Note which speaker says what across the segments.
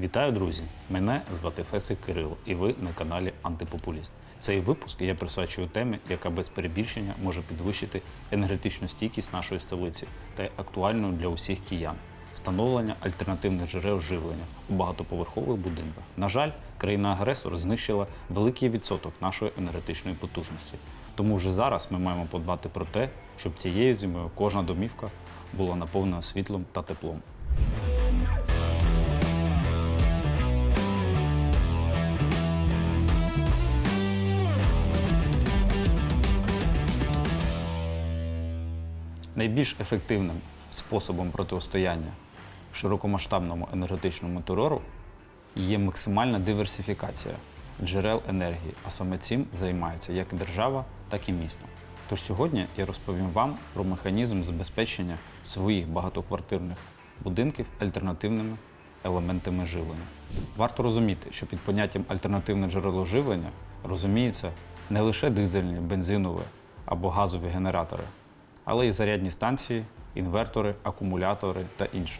Speaker 1: Вітаю, друзі! Мене звати Фесик Кирило, і ви на каналі Антипопуліст. Цей випуск я присвячую темі, яка без перебільшення може підвищити енергетичну стійкість нашої столиці та є актуальною для усіх киян. Встановлення альтернативних джерел живлення у багатоповерхових будинках. На жаль, країна-агресор знищила великий відсоток нашої енергетичної потужності. Тому вже зараз ми маємо подбати про те, щоб цією зимою кожна домівка була наповнена світлом та теплом. Найбільш ефективним способом протистояння широкомасштабному енергетичному терору є максимальна диверсифікація джерел енергії, а саме цим займається як держава, так і місто. Тож сьогодні я розповім вам про механізм забезпечення своїх багатоквартирних будинків альтернативними елементами живлення. Варто розуміти, що під поняттям альтернативне джерело живлення розуміється не лише дизельні, бензинові або газові генератори, але й зарядні станції, інвертори, акумулятори та інше.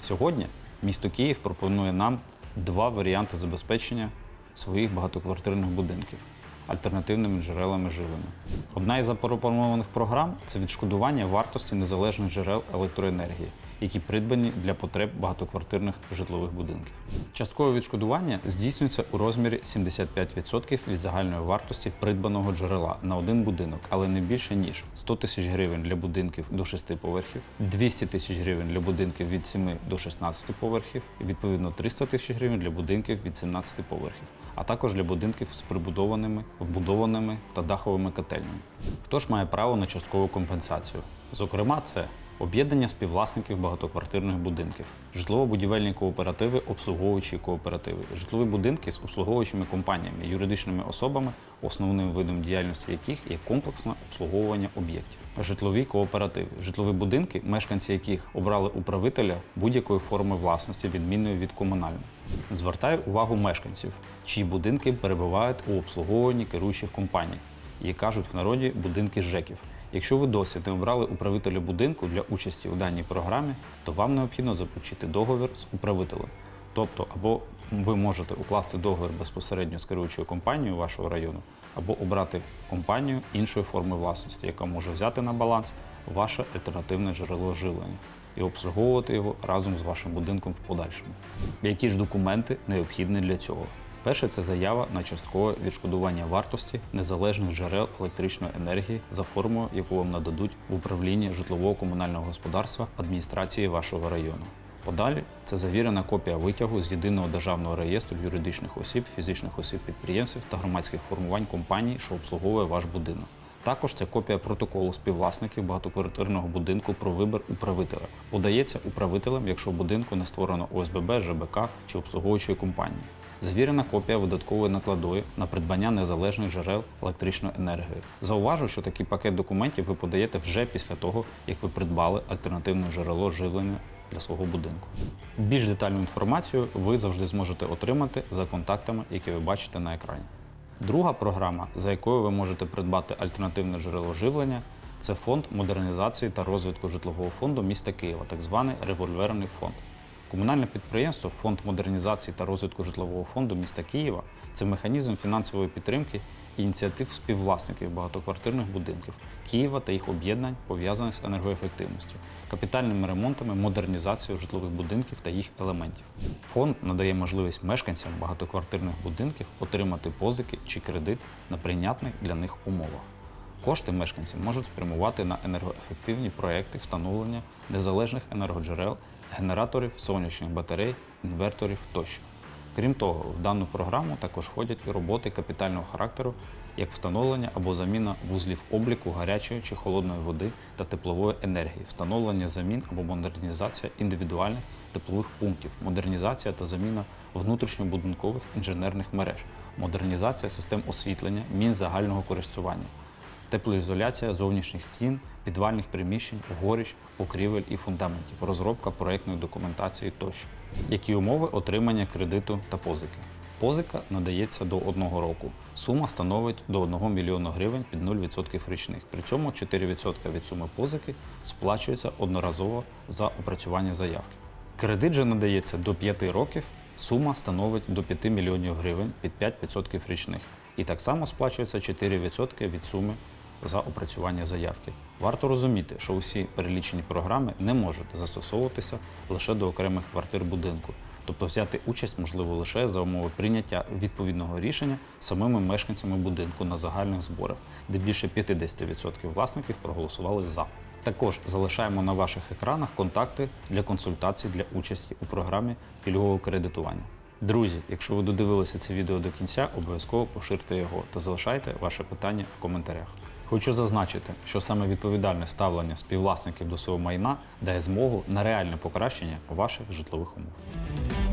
Speaker 1: Сьогодні місто Київ пропонує нам два варіанти забезпечення своїх багатоквартирних будинків альтернативними джерелами живлення. Одна із запропонованих програм це відшкодування вартості незалежних джерел електроенергії, які придбані для потреб багатоквартирних житлових будинків. Часткове відшкодування здійснюється у розмірі 75% від загальної вартості придбаного джерела на один будинок, але не більше ніж 100 тисяч гривень для будинків до 6 поверхів, 200 тисяч гривень для будинків від 7 до 16 поверхів, і відповідно 300 тисяч гривень для будинків від 17 поверхів, а також для будинків з прибудованими, вбудованими та даховими котельнями. Хто ж має право на часткову компенсацію? Зокрема, це Об'єднання співвласників багатоквартирних будинків, житлово-будівельні кооперативи, обслуговуючі кооперативи, житлові будинки з обслуговуючими компаніями, юридичними особами, основним видом діяльності яких є комплексне обслуговування об'єктів, житлові кооперативи, житлові будинки, мешканці яких обрали управителя будь-якої форми власності, відмінної від комунальної. Звертаю увагу мешканців, чиї будинки перебувають у обслуговуванні керуючих компаній, які кажуть в народі будинки ЖЕКів. Якщо ви досі не обрали управителя будинку для участі у даній програмі, то вам необхідно заключити договір з управителем. Тобто, або ви можете укласти договір безпосередньо з керуючою компанією вашого району, або обрати компанію іншої форми власності, яка може взяти на баланс ваше альтернативне джерело живлення і обслуговувати його разом з вашим будинком в подальшому. Які ж документи необхідні для цього? Перше це заява на часткове відшкодування вартості незалежних джерел електричної енергії за формою, яку вам нададуть в управлінні житлово-комунального господарства адміністрації вашого району. Подалі це завірена копія витягу з єдиного державного реєстру юридичних осіб, фізичних осіб підприємців та громадських формувань компаній, що обслуговує ваш будинок. Також це копія протоколу співвласників багатоквартирного будинку про вибір управителя. Подається управителем, якщо в будинку не створено ОСББ, ЖБК чи обслуговуючої компанії. Завірена копія видаткової накладної на придбання незалежних джерел електричної енергії. Зауважу, що такий пакет документів ви подаєте вже після того, як ви придбали альтернативне джерело живлення для свого будинку. Більш детальну інформацію ви завжди зможете отримати за контактами, які ви бачите на екрані. Друга програма, за якою ви можете придбати альтернативне джерело живлення, це фонд модернізації та розвитку житлового фонду міста Києва, так званий револьверний фонд. Комунальне підприємство Фонд модернізації та розвитку житлового фонду міста Києва це механізм фінансової підтримки ініціатив співвласників багатоквартирних будинків Києва та їх об'єднань, пов'язаних з енергоефективністю, капітальними ремонтами, модернізацією житлових будинків та їх елементів. Фонд надає можливість мешканцям багатоквартирних будинків отримати позики чи кредит на прийнятних для них умовах. Кошти мешканці можуть спрямувати на енергоефективні проекти встановлення незалежних енергоджерел, генераторів, сонячних батарей, інверторів тощо. Крім того, в дану програму також входять і роботи капітального характеру, як встановлення або заміна вузлів обліку гарячої чи холодної води та теплової енергії, встановлення замін або модернізація індивідуальних теплових пунктів, модернізація та заміна внутрішньобудинкових інженерних мереж, модернізація систем освітлення, мін загального користування теплоізоляція зовнішніх стін, підвальних приміщень, горищ, покрівель і фундаментів, розробка проєктної документації тощо. Які умови отримання кредиту та позики? Позика надається до одного року. Сума становить до 1 мільйона гривень під 0% річних. При цьому 4% від суми позики сплачується одноразово за опрацювання заявки. Кредит же надається до 5 років Сума становить до 5 мільйонів гривень під 5% річних. І так само сплачується 4% від суми за опрацювання заявки. Варто розуміти, що усі перелічені програми не можуть застосовуватися лише до окремих квартир будинку. Тобто взяти участь можливо лише за умови прийняття відповідного рішення самими мешканцями будинку на загальних зборах, де більше 50% власників проголосували за. Також залишаємо на ваших екранах контакти для консультацій для участі у програмі пільгового кредитування. Друзі, якщо ви додивилися це відео до кінця, обов'язково поширте його та залишайте ваше питання в коментарях. Хочу зазначити, що саме відповідальне ставлення співвласників до свого майна дає змогу на реальне покращення ваших житлових умов.